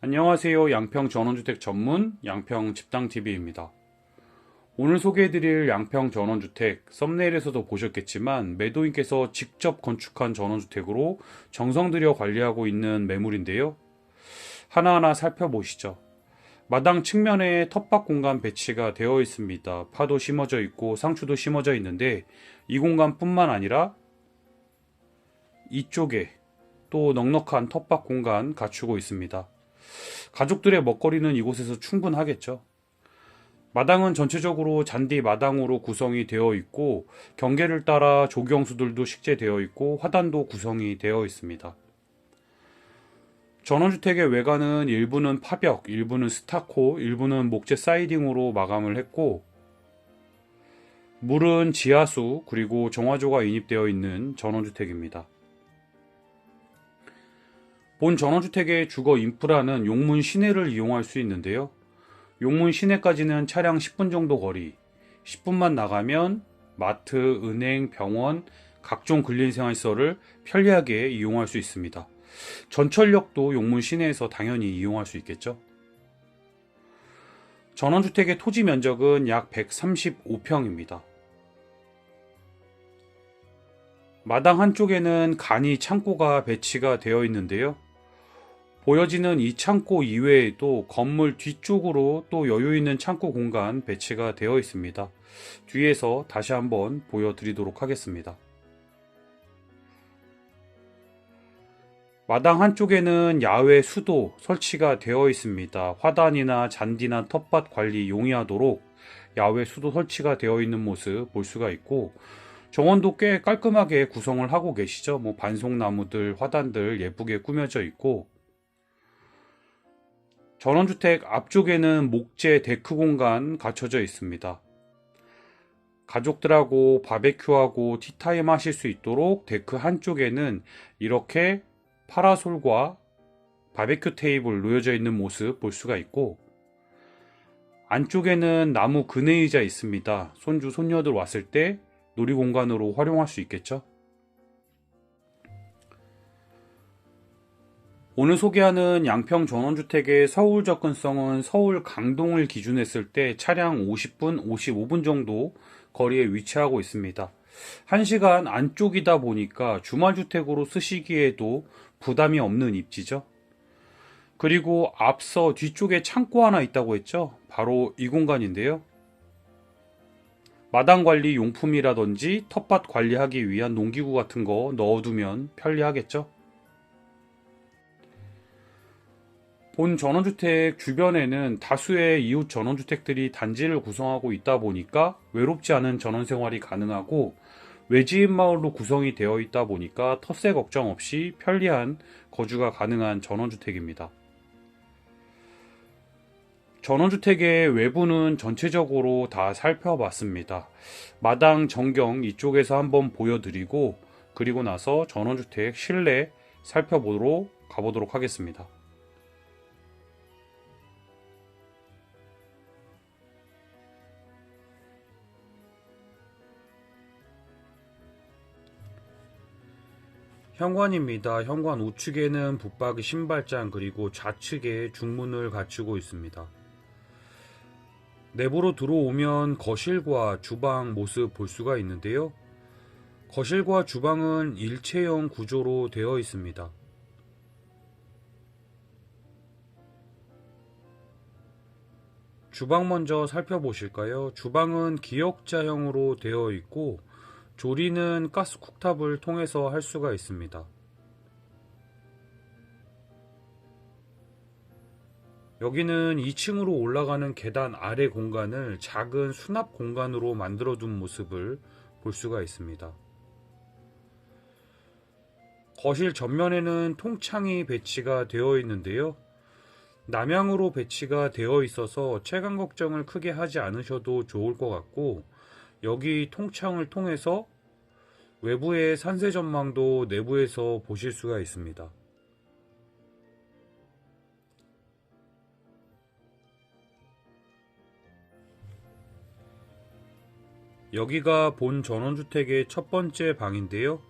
안녕하세요. 양평 전원주택 전문 양평 집당TV입니다. 오늘 소개해드릴 양평 전원주택 썸네일에서도 보셨겠지만 매도인께서 직접 건축한 전원주택으로 정성 들여 관리하고 있는 매물인데요. 하나하나 살펴보시죠. 마당 측면에 텃밭 공간 배치가 되어 있습니다. 파도 심어져 있고 상추도 심어져 있는데 이 공간뿐만 아니라 이쪽에 또 넉넉한 텃밭 공간 갖추고 있습니다. 가족들의 먹거리는 이곳에서 충분하겠죠. 마당은 전체적으로 잔디 마당으로 구성이 되어 있고 경계를 따라 조경수들도 식재되어 있고 화단도 구성이 되어 있습니다. 전원주택의 외관은 일부는 파벽, 일부는 스타코, 일부는 목재 사이딩으로 마감을 했고 물은 지하수 그리고 정화조가 인입되어 있는 전원주택입니다. 본 전원주택의 주거 인프라는 용문 시내를 이용할 수 있는데요. 용문 시내까지는 차량 10분 정도 거리, 10분만 나가면 마트, 은행, 병원, 각종 근린생활시설을 편리하게 이용할 수 있습니다. 전철역도 용문 시내에서 당연히 이용할 수 있겠죠. 전원주택의 토지 면적은 약 135평입니다. 마당 한쪽에는 간이 창고가 배치가 되어 있는데요. 보여지는 이 창고 이외에도 건물 뒤쪽으로 또 여유 있는 창고 공간 배치가 되어 있습니다. 뒤에서 다시 한번 보여드리도록 하겠습니다. 마당 한쪽에는 야외 수도 설치가 되어 있습니다. 화단이나 잔디나 텃밭 관리 용이하도록 야외 수도 설치가 되어 있는 모습 볼 수가 있고 정원도 꽤 깔끔하게 구성을 하고 계시죠. 뭐 반송나무들, 화단들 예쁘게 꾸며져 있고 전원주택 앞쪽에는 목재 데크 공간 갖춰져 있습니다. 가족들하고 바베큐하고 티타임 하실 수 있도록 데크 한쪽에는 이렇게 파라솔과 바베큐 테이블 놓여져 있는 모습 볼 수가 있고 안쪽에는 나무 그네의자 있습니다. 손주 손녀들 왔을 때 놀이 공간으로 활용할 수 있겠죠. 오늘 소개하는 양평 전원주택의 서울 접근성은 서울 강동을 기준했을 때 차량 50분, 55분 정도 거리에 위치하고 있습니다. 1시간 안쪽이다 보니까 주말주택으로 쓰시기에도 부담이 없는 입지죠. 그리고 앞서 뒤쪽에 창고 하나 있다고 했죠. 바로 이 공간인데요. 마당 관리 용품이라든지 텃밭 관리하기 위한 농기구 같은 거 넣어두면 편리하겠죠. 본 전원주택 주변에는 다수의 이웃 전원주택들이 단지를 구성하고 있다 보니까 외롭지 않은 전원생활이 가능하고 외지인 마을로 구성이 되어 있다 보니까 텃세 걱정 없이 편리한 거주가 가능한 전원주택입니다. 전원주택의 외부는 전체적으로 다 살펴봤습니다. 마당 전경 이쪽에서 한번 보여드리고 그리고 나서 전원주택 실내 살펴보도록 가보도록 하겠습니다. 현관입니다. 현관 우측에는 붙박이 신발장 그리고 좌측에 중문을 갖추고 있습니다. 내부로 들어오면 거실과 주방 모습 볼 수가 있는데요. 거실과 주방은 일체형 구조로 되어 있습니다. 주방 먼저 살펴보실까요? 주방은 기역자형으로 되어 있고 조리는 가스 쿡탑을 통해서 할 수가 있습니다. 여기는 2층으로 올라가는 계단 아래 공간을 작은 수납 공간으로 만들어 둔 모습을 볼 수가 있습니다. 거실 전면에는 통창이 배치가 되어 있는데요. 남향으로 배치가 되어 있어서 채광 걱정을 크게 하지 않으셔도 좋을 것 같고 여기 통창을 통해서 외부의 산세 전망도 내부에서 보실 수가 있습니다. 여기가 본 전원주택의 첫 번째 방인데요.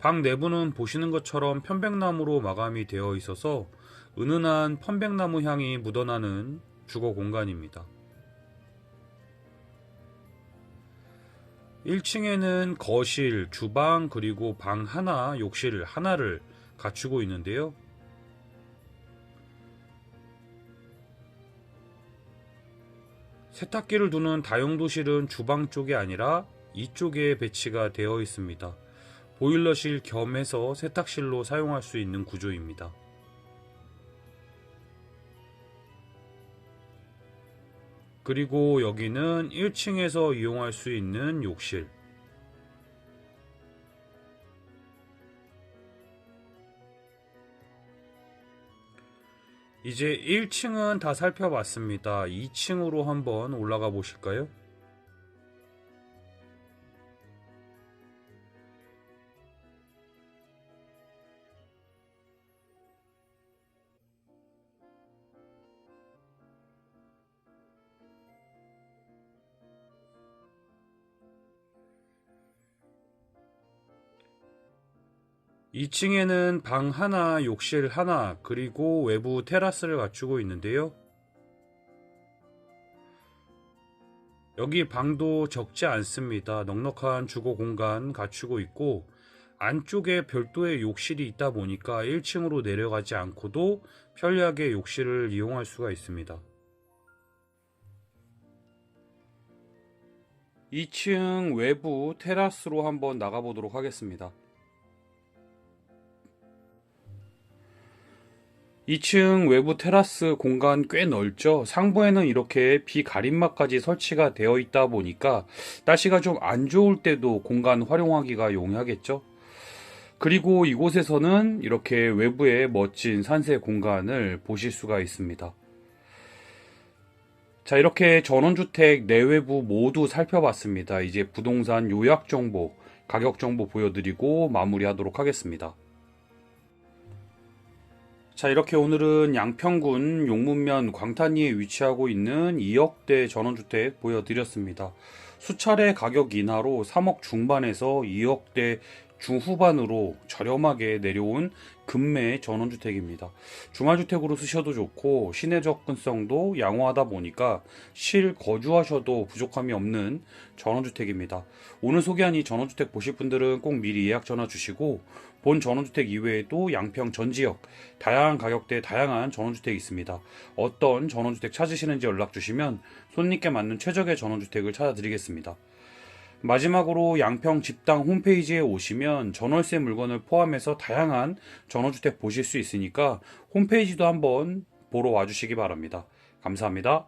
방 내부는 보시는 것처럼 편백나무로 마감이 되어 있어서 은은한 편백나무 향이 묻어나는 주거 공간입니다. 1층에는 거실, 주방, 그리고 방 하나, 욕실 하나를 갖추고 있는데요. 세탁기를 두는 다용도실은 주방 쪽이 아니라 이쪽에 배치가 되어 있습니다. 보일러실 겸해서 세탁실로 사용할 수 있는 구조입니다. 그리고 여기는 1층에서 이용할 수 있는 욕실. 이제 1층은 다 살펴봤습니다. 2층으로 한번 올라가 보실까요? 2층에는 방 하나, 욕실 하나, 그리고 외부 테라스를 갖추고 있는데요. 여기 방도 적지 않습니다. 넉넉한 주거 공간 갖추고 있고, 안쪽에 별도의 욕실이 있다 보니까 1층으로 내려가지 않고도 편리하게 욕실을 이용할 수가 있습니다. 2층 외부 테라스로 한번 나가보도록 하겠습니다. 2층 외부 테라스 공간 꽤 넓죠. 상부에는 이렇게 비가림막까지 설치가 되어 있다 보니까 날씨가 좀 안 좋을 때도 공간 활용하기가 용이하겠죠. 그리고 이곳에서는 이렇게 외부의 멋진 산세 공간을 보실 수가 있습니다. 자, 이렇게 전원주택 내외부 모두 살펴봤습니다. 이제 부동산 요약 정보, 가격 정보 보여드리고 마무리하도록 하겠습니다. 자, 이렇게 오늘은 양평군 용문면 광탄리에 위치하고 있는 2억대 전원주택 보여드렸습니다. 수차례 가격 인하로 3억 중반에서 2억대 중후반으로 저렴하게 내려온 금매 전원주택입니다. 중화주택으로 쓰셔도 좋고 시내 접근성도 양호하다 보니까 실 거주하셔도 부족함이 없는 전원주택입니다. 오늘 소개한 이 전원주택 보실 분들은 꼭 미리 예약 전화 주시고 본 전원주택 이외에도 양평 전 지역 다양한 가격대 다양한 전원주택이 있습니다. 어떤 전원주택 찾으시는지 연락 주시면 손님께 맞는 최적의 전원주택을 찾아드리겠습니다. 마지막으로 양평 집당 홈페이지에 오시면 전월세 물건을 포함해서 다양한 전원주택 보실 수 있으니까 홈페이지도 한번 보러 와주시기 바랍니다. 감사합니다.